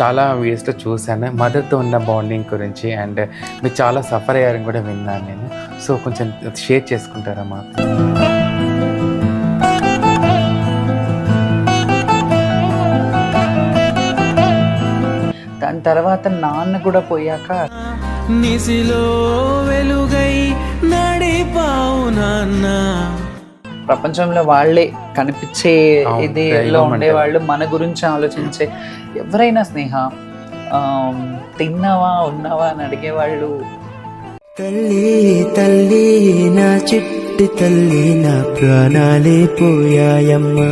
చాలా వీడియోస్లో చూశాను. మదర్తో ఉన్న బాండింగ్ గురించి అండ్ మీరు చాలా సఫర్ అయ్యారని కూడా విన్నాను నేను. సో కొంచెం షేర్ చేసుకుంటారా మా దాని తర్వాత నాన్న కూడా పోయాక నిసిలో వెలుగై నడిపావు నాన్న. ప్రపంచంలో వాళ్ళే కనిపించే అవును, ఇది దైవం అంటే. ఉండేవాళ్ళు మన గురించి ఆలోచించే. ఎవరైనా స్నేహ తిన్నావా ఉన్నావా అని అడిగేవాళ్ళు. తల్లి తల్లి నా చిట్టి తల్లి నా ప్రాణాలే పోయాయమ్మా.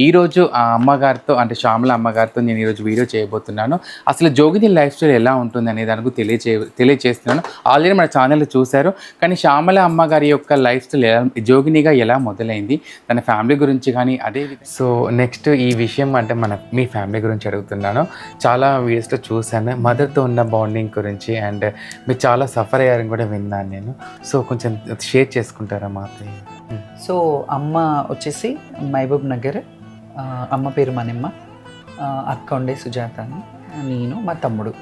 ఈ రోజు ఆ అమ్మగారితో అంటే శ్యామల అమ్మగారితో నేను ఈరోజు వీడియో చేయబోతున్నాను. అసలు జోగిని లైఫ్ స్టైల్ ఎలా ఉంటుంది అనే దానికి తెలియచే తెలియచేస్తున్నాను. ఆల్రెడీ మన ఛానల్ చూశారు. కానీ శ్యామల అమ్మగారి యొక్క లైఫ్ స్టైల్ ఎలా జోగినిగా ఎలా మొదలైంది? తన ఫ్యామిలీ గురించి కానీ అదే సో నెక్స్ట్ ఈ విషయం అంటే మన మీ ఫ్యామిలీ గురించి అడుగుతున్నాను. చాలా వీడియోస్లో చూశాను. మదర్తో ఉన్న బాండింగ్ గురించి అండ్ మీరు చాలా సఫర్ అయ్యారని కూడా విన్నాను నేను. సో కొంచెం షేర్ చేసుకుంటారా మాతో? సో అమ్మ వచ్చేసి మహబూబ్ నగర్. అమ్మ పేరు మనిమ్మ అక్క ఉండే సుజాత అని నేను మా తమ్ముడు.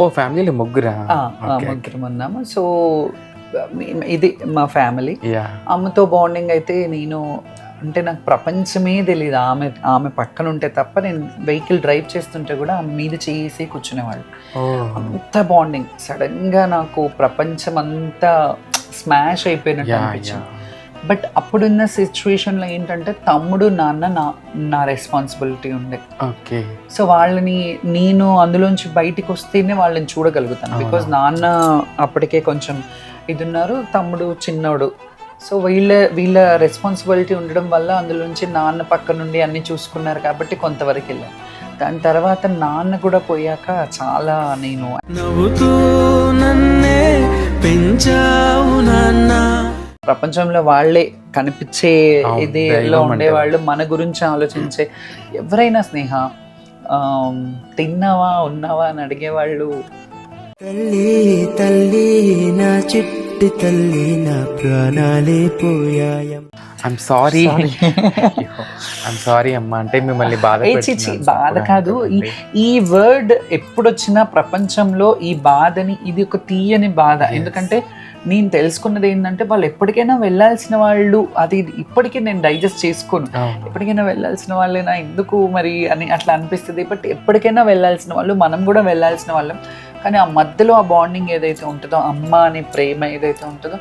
ఓ ఫ్యామిలీలో ముగ్గురా? ముగ్గురం ఉన్నాము. సో ఇది మా ఫ్యామిలీ. అమ్మతో బాండింగ్ అయితే నేను అంటే నాకు ప్రపంచమే తెలియదు ఆమె ఆమె పక్కన ఉంటే తప్ప నేను వెహికల్ డ్రైవ్ చేస్తుంటే కూడా ఆమె మీద చేసి కూర్చునేవాళ్ళు. అంత బాండింగ్. సడన్గా నాకు ప్రపంచం అంతా స్మాష్ అయిపోయినట్టు అనిపించింది. బట్ అప్పుడున్న సిచ్యువేషన్లో ఏంటంటే తమ్ముడు నాన్న నా నా రెస్పాన్సిబిలిటీ ఉండే. ఓకే. సో వాళ్ళని నేను అందులోంచి బయటికి వస్తేనే వాళ్ళని చూడగలుగుతాను. బికాజ్ నాన్న అప్పటికే కొంచెం ఇది ఉన్నారు తమ్ముడు చిన్నోడు. సో వీళ్ళ వీళ్ళ రెస్పాన్సిబిలిటీ ఉండడం వల్ల అందులోంచి నాన్న పక్క నుండి అన్ని చూసుకున్నారు కాబట్టి కొంతవరకు వెళ్ళాను దాని తర్వాత నాన్న కూడా పోయాక చాలా నేను నవ్వుతూ నన్నే నాన్న ప్రపంచంలో వాళ్ళే కనిపించే ఇది దైవం లో అంటే ఉండేవాళ్ళు మన గురించి ఆలోచించే ఎవరైనా స్నేహ తిన్నావా ఉన్నావా అని అడిగేవాళ్ళు. తల్లి తల్లి నా చిట్టి తల్లి నా ప్రాణాలే పోయాయమ్మా. ఐఎమ్ సారీ ఐఎమ్ సారీ అమ్మా. అంటే మిమ్మల్ని బాధ. బాధ కాదు. ఈ వర్డ్ ఎప్పుడొచ్చినా ప్రపంచంలో ఈ బాధని ఇది ఒక తీయని బాధ. ఎందుకంటే నేను తెలుసుకున్నది ఏంటంటే వాళ్ళు ఎప్పటికైనా వెళ్ళాల్సిన వాళ్ళు అది ఇప్పటికీ నేను డైజెస్ట్ చేసుకోను. ఎప్పటికైనా వెళ్ళాల్సిన వాళ్ళేనా? ఎందుకు మరి అని అట్లా అనిపిస్తుంది. బట్ ఎప్పటికైనా వెళ్ళాల్సిన వాళ్ళు మనం కూడా వెళ్ళాల్సిన వాళ్ళం. కానీ ఆ మధ్యలో ఆ బాండింగ్ ఏదైతే ఉంటుందో అమ్మ అనే ప్రేమ ఏదైతే ఉంటుందో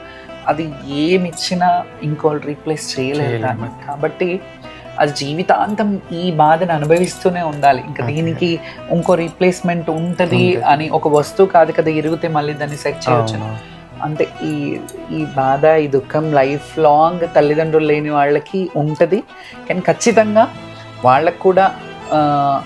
అది ఏమి ఇచ్చినా ఇంకోళ్ళు రీప్లేస్. దాన్ని. కాబట్టి అది జీవితాంతం ఈ బాధను అనుభవిస్తూనే ఉండాలి ఇంకా. దీనికి ఇంకో రీప్లేస్మెంట్ ఉంటది. అని ఒక వస్తువు కాదు కదా ఇరిగితే మళ్ళీ దాన్ని సెట్ చేయొచ్చు. అంటే ఈ ఈ బాధ ఈ దుఃఖం లైఫ్ లాంగ్ తల్లిదండ్రులు లేని వాళ్ళకి ఉంటుంది కానీ ఖచ్చితంగా వాళ్ళకు కూడా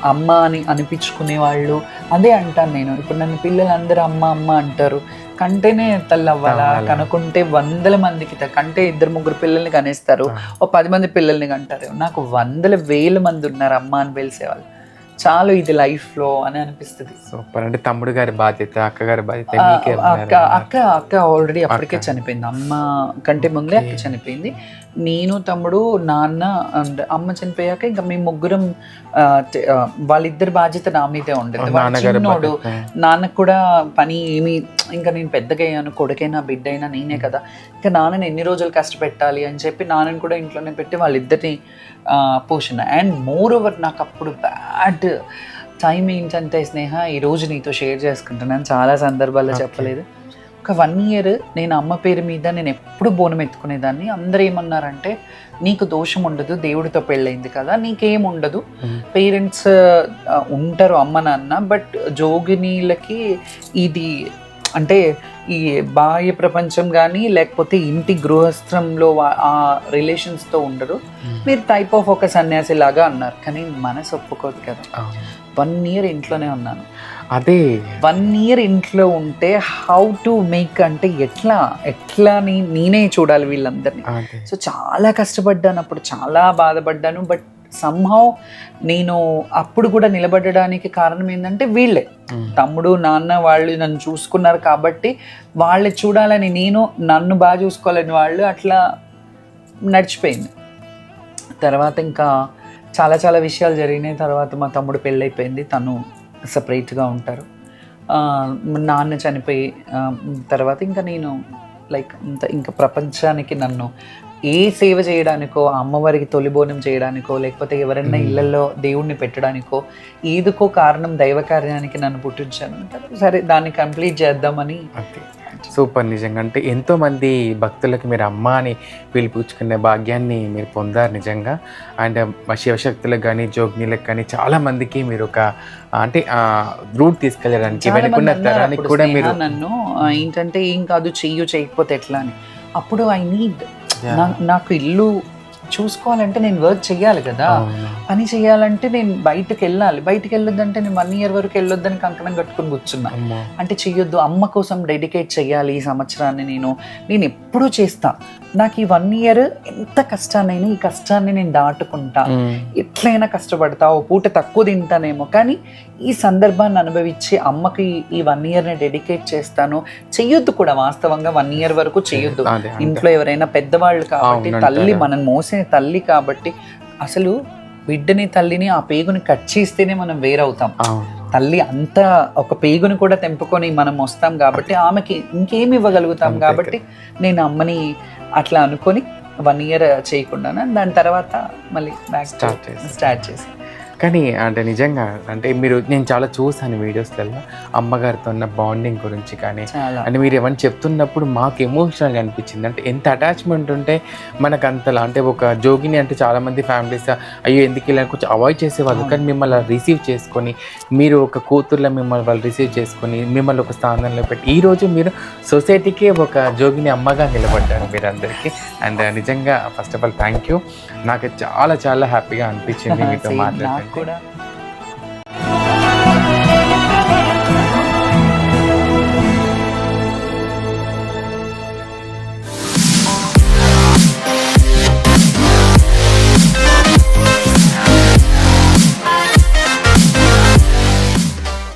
అమ్మ అని అనిపించుకునే వాళ్ళు అదే అంటాను నేను ఇప్పుడు నన్ను పిల్లలందరూ అమ్మ అమ్మ అంటారు కంటేనే తల్లి అవ్వాలా అవ్వాలా. కనుకుంటే వందల మందికి కంటే ఇద్దరు ముగ్గురు పిల్లల్ని కనేస్తారు. ఓ పది మంది పిల్లల్ని కంటారు. నాకు వందల వేల మంది ఉన్నారు అమ్మ అని పిలిచేవాళ్ళు. చాలు ఇది లైఫ్లో అని అనిపిస్తుంది. సూపర్ అంటే తమ్ముడు గారి బాధ్యత అక్క గారి బాధ్యత అక్క అక్క అక్క ఆల్రెడీ అప్పటికే. చనిపోయింది. అమ్మ కంటే ముందే అక్క. చనిపోయింది. నేను తమ్ముడు నాన్న అండ్ అమ్మ చనిపోయాక ఇంకా మేము ముగ్గురం వాళ్ళిద్దరి బాధ్యత నా మీదే ఉండేది చిన్నోడు నాన్నకు కూడా పని ఏమి ఇంకా నేను పెద్దగా అయ్యాను కొడుకైనా బిడ్డ అయినా నేనే కదా. ఇంకా నాన్నని ఎన్ని రోజులు కష్టపెట్టాలి అని చెప్పి నాన్నని కూడా ఇంట్లోనే పెట్టి వాళ్ళిద్దరిని పోషణ అండ్ మోర్ ఓవర్ నాకు అప్పుడు బ్యాడ్ టైం ఏంటంటే స్నేహ ఈ రోజు నీతో షేర్ చేసుకుంటున్నాను చాలా సందర్భాల్లో. చెప్పలేదు ఒక వన్ ఇయర్ నేను అమ్మ పేరు మీద నేను ఎప్పుడు బోనం ఎత్తుకునేదాన్ని అందరూ ఏమన్నారంటే నీకు దోషం ఉండదు దేవుడితో పెళ్ళైంది కదా నీకేం ఉండదు. పేరెంట్స్ ఉంటారు అమ్మ నాన్న బట్ జోగినీలకి ఇది అంటే ఈ బాహ్య ప్రపంచం కానీ లేకపోతే ఇంటి గృహస్థంలో ఆ రిలేషన్స్తో ఉండరు. మీరు టైప్ ఆఫ్ ఒక సన్యాసి లాగా అన్నారు. కానీ మనసు ఒప్పుకోదు కదా. వన్ ఇయర్ ఇంట్లోనే ఉన్నాను. అదే. వన్ ఇయర్ ఇంట్లో ఉంటే హౌ టు మేక్ అంటే ఎట్లా ఎట్లా నేనే చూడాలి వీళ్ళందరినీ. సో చాలా కష్టపడ్డాను అప్పుడు. చాలా బాధపడ్డాను. బట్ సంహౌ నేను అప్పుడు కూడా నిలబడడానికి కారణం ఏంటంటే వీళ్ళే. తమ్ముడు నాన్న వాళ్ళు నన్ను చూసుకున్నారు కాబట్టి వాళ్ళే చూడాలని నేను నన్ను బాగా చూసుకోవాలని వాళ్ళు అట్లా నడిచిపోయింది. తర్వాత ఇంకా చాలా చాలా విషయాలు జరిగినాయి. తర్వాత మా తమ్ముడు పెళ్ళైపోయింది. తను సపరేట్గా ఉంటారు. నాన్న చనిపోయి తర్వాత ఇంకా నేను లైక్ ఇంకా ప్రపంచానికి నన్ను ఏ సేవ చేయడానికో అమ్మవారికి తొలిబోనం చేయడానికో లేకపోతే ఎవరైనా ఇళ్ళలో దేవుణ్ణి పెట్టడానికో ఏదుకో కారణం దైవ కార్యానికి నన్ను పుట్టించాను సరే దాన్ని కంప్లీట్ చేద్దామని సూపర్ నిజంగా. అంటే ఎంతో మంది భక్తులకి మీరు అమ్మ అని పిలిపించుకునే భాగ్యాన్ని మీరు పొందారు నిజంగా. అండ్ మా శివశక్తులకు కానీ జోగ్నీలకు కానీ చాలా మందికి మీరు ఒక అంటే రూట్ తీసుకెళ్ళడానికి వెనుకున్న తరానికి కూడా మీరు నన్ను ఏంటంటే ఏం కాదు చెయ్యు చేయకపోతే ఎట్లా అని. అప్పుడు ఐ నీడ్ నాకు ఇల్లు చూసుకోవాలంటే నేను వర్క్ చెయ్యాలి కదా. పని చేయాలంటే నేను బయటకు వెళ్ళాలి. బయటకు వెళ్ళొద్దంటే నేను వన్ ఇయర్ వరకు వెళ్ళొద్దని కంకణం కట్టుకుని కూర్చున్నా. అంటే చెయ్యొద్దు. అమ్మ కోసం డెడికేట్ చేయాలి ఈ సంవత్సరాన్ని నేను. నేను ఎప్పుడూ చేస్తా. నాకు ఈ వన్ ఇయర్ ఎంత కష్టాన్నైనా ఈ కష్టాన్ని నేను దాటుకుంటా. ఎట్లయినా కష్టపడతా. ఓ పూట తక్కువ తింటానేమో. కానీ ఈ సందర్భాన్ని అనుభవించి అమ్మకి ఈ వన్ ఇయర్ని డెడికేట్ చేస్తాను చెయ్యొద్దు కూడా వాస్తవంగా వన్ ఇయర్ వరకు చెయ్యొద్దు. ఇంట్లో ఎవరైనా పెద్దవాళ్ళు కాబట్టి తల్లి. మనం మోసిన తల్లి కాబట్టి అసలు బిడ్డని తల్లిని ఆ పేగుని కట్ చేస్తేనే మనం వేరవుతాం. తల్లి అంత ఒక పేగుని కూడా తెంపుకొని మనం వస్తాం కాబట్టి ఆమెకి ఇంకేమి ఇవ్వగలుగుతాం కాబట్టి నేను అమ్మని అట్లా అనుకొని వన్ ఇయర్ చేయకుండా దాని తర్వాత మళ్ళీ బ్యాక్ Start చేసి. స్టార్ట్ చేసి కానీ అంటే నిజంగా అంటే మీరు నేను చాలా చూసాను వీడియోస్లలో అమ్మగారితో ఉన్న బాండింగ్ గురించి కానీ అంటే మీరు ఏమని చెప్తున్నప్పుడు మాకు ఎమోషనల్గా అనిపించింది. అంటే ఎంత అటాచ్మెంట్ ఉంటే మనకు అంతలా అంటే ఒక జోగిని అంటే చాలామంది ఫ్యామిలీస్ అయ్యో ఎందుకు ఇలా కొంచెం అవాయిడ్ చేసేవాళ్ళు. కానీ మిమ్మల్ని రిసీవ్ చేసుకొని మీరు ఒక కూతుర్లో మిమ్మల్ని వాళ్ళు రిసీవ్ చేసుకొని మిమ్మల్ని ఒక స్థానంలో పెట్టి ఈ రోజు మీరు సొసైటీకి ఒక జోగిని అమ్మగా నిలబడ్డారు మీరందరికీ. అండ్ నిజంగా first of all thank you నాకు చాలా చాలా హ్యాపీగా అనిపించింది మీతో కూడా.